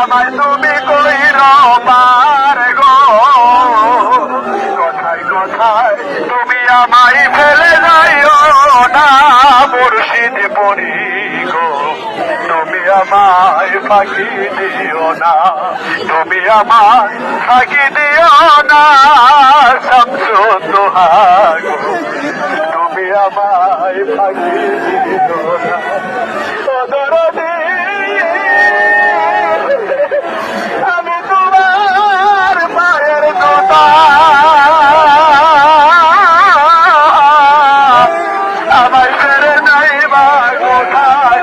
আমায় তুমি কইর পার গো। কথায় কথায় তুমি আমায় ফেলে যাইও না, মুর্শিদ গো। তুমি আমায় ফাঁকি দিও না, তুমি আমায় ফাঁকি দিও না। আমায় ফাঁকি দিও না আমি তোমার মায়ের দোতা আমায় ফেরে নাই বা কোথায়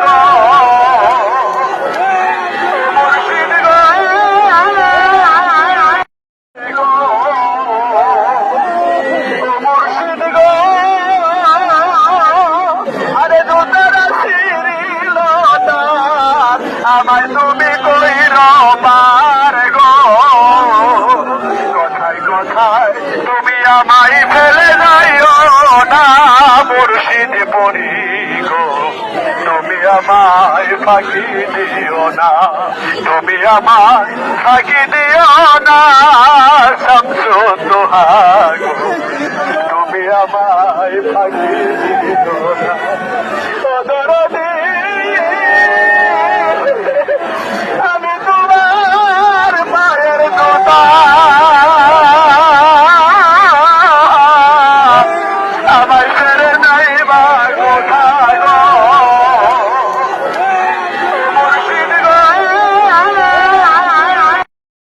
তুই রবার গো। কথায় কথায় তুমি আমায় ফেলে যাইও না, মুর্শিদ পরি গো। তুমি আমায় ফাঁকি দিও না, তুমি আমায় ফাঁকি দিও না সবসো তোহাগো তুমি আমায় ফাঁকি দিও না।